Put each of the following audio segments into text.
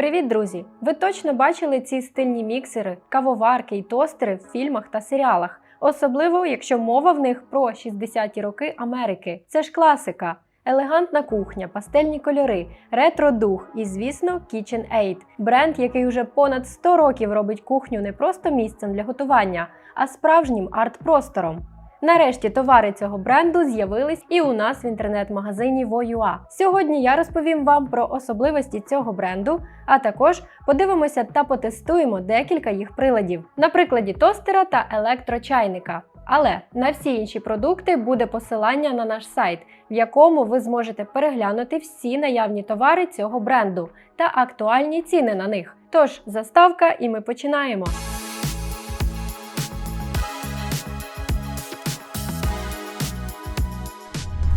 Привіт, друзі! Ви точно бачили ці стильні міксери, кавоварки і тостери в фільмах та серіалах, особливо якщо мова в них про 60-ті роки Америки. Це ж класика. Елегантна кухня, пастельні кольори, ретро-дух і, звісно, KitchenAid – бренд, який уже понад 100 років робить кухню не просто місцем для готування, а справжнім арт-простором. Нарешті товари цього бренду з'явились і у нас в інтернет-магазині Voyua. Сьогодні я розповім вам про особливості цього бренду, а також подивимося та потестуємо декілька їх приладів, на прикладі тостера та електрочайника. Але на всі інші продукти буде посилання на наш сайт, в якому ви зможете переглянути всі наявні товари цього бренду та актуальні ціни на них. Тож заставка, і ми починаємо.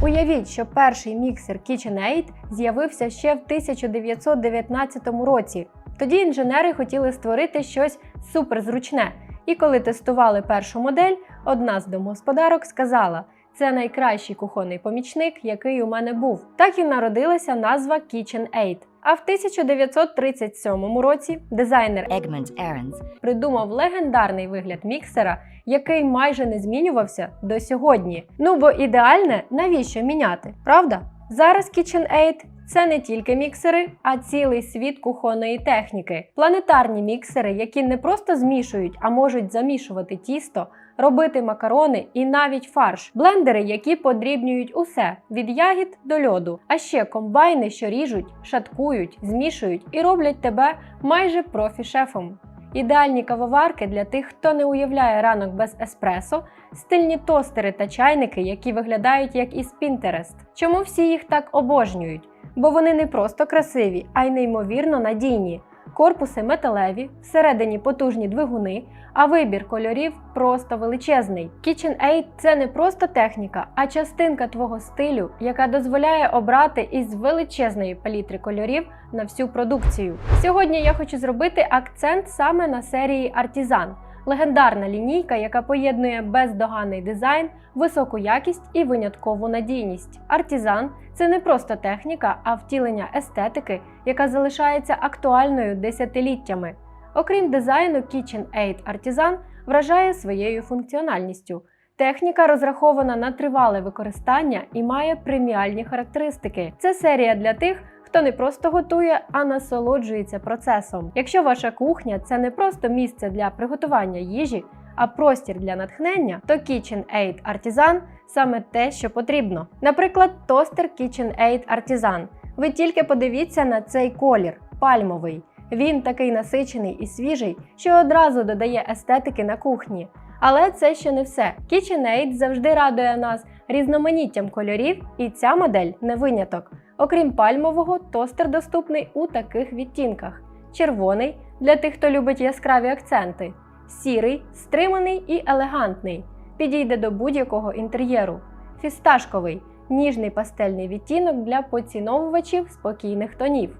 Уявіть, що перший міксер KitchenAid з'явився ще в 1919 році. Тоді інженери хотіли створити щось суперзручне. І коли тестували першу модель, одна з домогосподарок сказала: це найкращий кухонний помічник, який у мене був. Так і народилася назва KitchenAid. А в 1937 році дизайнер Egmont Aarons, придумав легендарний вигляд міксера, який майже не змінювався до сьогодні. Ну бо ідеальне навіщо міняти, правда? Зараз KitchenAid – це не тільки міксери, а цілий світ кухонної техніки. Планетарні міксери, які не просто змішують, а можуть замішувати тісто, робити макарони і навіть фарш, блендери, які подрібнюють усе від ягід до льоду, а ще комбайни, що ріжуть, шаткують, змішують і роблять тебе майже профі-шефом. Ідеальні кавоварки для тих, хто не уявляє ранок без еспресо, стильні тостери та чайники, які виглядають як із Pinterest. Чому всі їх так обожнюють? Бо вони не просто красиві, а й неймовірно надійні. Корпуси металеві, всередині потужні двигуни, а вибір кольорів просто величезний. KitchenAid – це не просто техніка, а частинка твого стилю, яка дозволяє обрати із величезної палітри кольорів на всю продукцію. Сьогодні я хочу зробити акцент саме на серії Artisan – легендарна лінійка, яка поєднує бездоганний дизайн, високу якість і виняткову надійність. Артізан це не просто техніка, а втілення естетики, яка залишається актуальною десятиліттями. Окрім дизайну, KitchenAid Artisan вражає своєю функціональністю. Техніка розрахована на тривале використання і має преміальні характеристики. Це серія для тих, хто не просто готує, а насолоджується процесом. Якщо ваша кухня це не просто місце для приготування їжі, а простір для натхнення, то KitchenAid Artisan саме те, що потрібно. Наприклад, тостер KitchenAid Artisan. Ви тільки подивіться на цей колір пальмовий. Він такий насичений і свіжий, що одразу додає естетики на кухні. Але це ще не все. KitchenAid завжди радує нас різноманіттям кольорів, і ця модель не виняток. Окрім пальмового, тостер доступний у таких відтінках: червоний для тих, хто любить яскраві акценти, сірий, стриманий і елегантний, підійде до будь-якого інтер'єру, фісташковий, ніжний пастельний відтінок для поціновувачів спокійних тонів.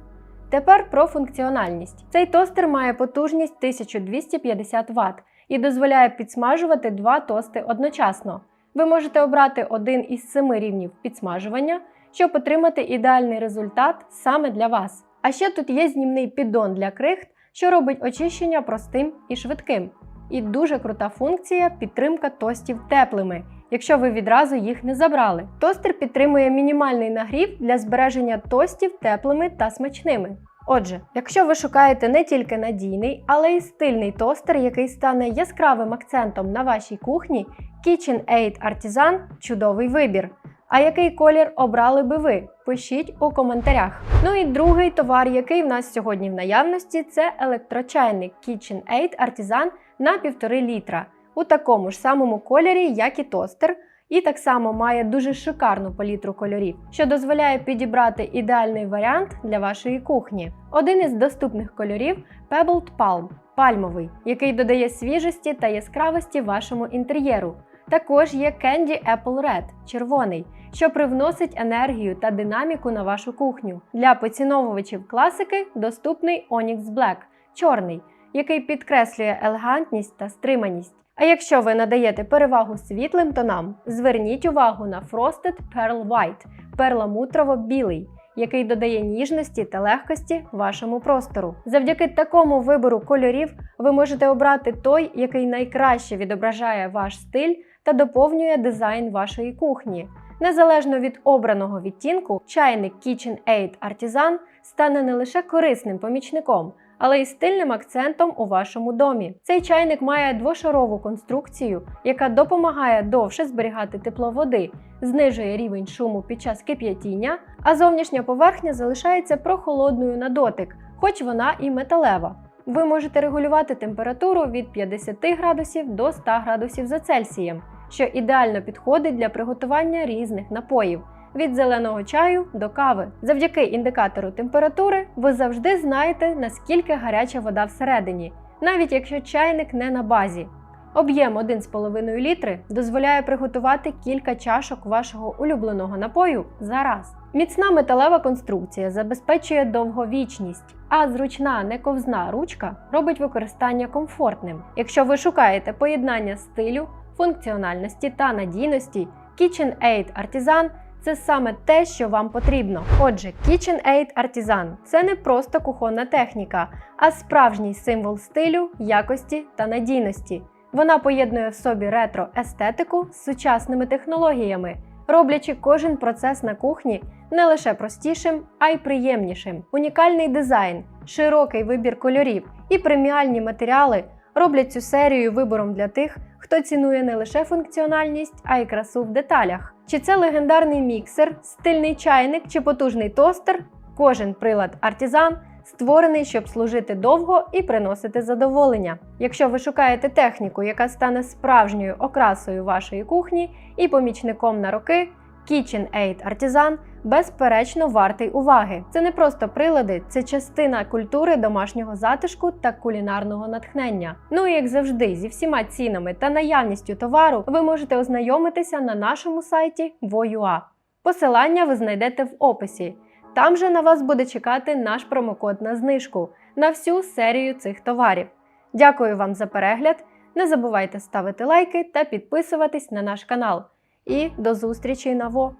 Тепер про функціональність. Цей тостер має потужність 1250 Вт і дозволяє підсмажувати два тости одночасно. Ви можете обрати один із семи рівнів підсмажування, щоб отримати ідеальний результат саме для вас. А ще тут є знімний піддон для крихт, що робить очищення простим і швидким. І дуже крута функція підтримка тостів теплими, якщо ви відразу їх не забрали. Тостер підтримує мінімальний нагрів для збереження тостів теплими та смачними. Отже, якщо ви шукаєте не тільки надійний, але й стильний тостер, який стане яскравим акцентом на вашій кухні, KitchenAid Artisan – чудовий вибір. А який колір обрали би ви? Пишіть у коментарях. Ну і другий товар, який в нас сьогодні в наявності, це електрочайник KitchenAid Artisan на 1,5 літра у такому ж самому кольорі, як і тостер. І так само має дуже шикарну палітру кольорів, що дозволяє підібрати ідеальний варіант для вашої кухні. Один із доступних кольорів Pebbled Palm пальмовий, який додає свіжості та яскравості вашому інтер'єру. Також є Candy Apple Red червоний, що привносить енергію та динаміку на вашу кухню. Для поціновувачів класики доступний Onyx Black чорний, який підкреслює елегантність та стриманість. А якщо ви надаєте перевагу світлим тонам, зверніть увагу на Frosted Pearl White перламутрово-білий, який додає ніжності та легкості вашому простору. Завдяки такому вибору кольорів ви можете обрати той, який найкраще відображає ваш стиль та доповнює дизайн вашої кухні. Незалежно від обраного відтінку, чайник KitchenAid Artisan стане не лише корисним помічником, але й стильним акцентом у вашому домі. Цей чайник має двошарову конструкцію, яка допомагає довше зберігати тепло води, знижує рівень шуму під час кип'ятіння, а зовнішня поверхня залишається прохолодною на дотик, хоч вона і металева. Ви можете регулювати температуру від 50 градусів до 100 градусів за Цельсієм, що ідеально підходить для приготування різних напоїв. Від зеленого чаю до кави. Завдяки індикатору температури ви завжди знаєте, наскільки гаряча вода всередині, навіть якщо чайник не на базі. Об'єм 1,5 літри дозволяє приготувати кілька чашок вашого улюбленого напою за раз. Міцна металева конструкція забезпечує довговічність, а зручна нековзна ручка робить використання комфортним. Якщо ви шукаєте поєднання стилю, функціональності та надійності, KitchenAid Artisan це саме те, що вам потрібно. Отже, KitchenAid Artisan – це не просто кухонна техніка, а справжній символ стилю, якості та надійності. Вона поєднує в собі ретро-естетику з сучасними технологіями, роблячи кожен процес на кухні не лише простішим, а й приємнішим. Унікальний дизайн, широкий вибір кольорів і преміальні матеріали роблять цю серію вибором для тих, хто цінує не лише функціональність, а й красу в деталях. Чи це легендарний міксер, стильний чайник чи потужний тостер? Кожен прилад артизан створений, щоб служити довго і приносити задоволення. Якщо ви шукаєте техніку, яка стане справжньою окрасою вашої кухні і помічником на роки, KitchenAid Artisan безперечно вартий уваги. Це не просто прилади, це частина культури домашнього затишку та кулінарного натхнення. Ну і як завжди, зі всіма цінами та наявністю товару ви можете ознайомитися на нашому сайті Voyua. Посилання ви знайдете в описі. Там же на вас буде чекати наш промокод на знижку на всю серію цих товарів. Дякую вам за перегляд. Не забувайте ставити лайки та підписуватись на наш канал. І до зустрічі на ВО!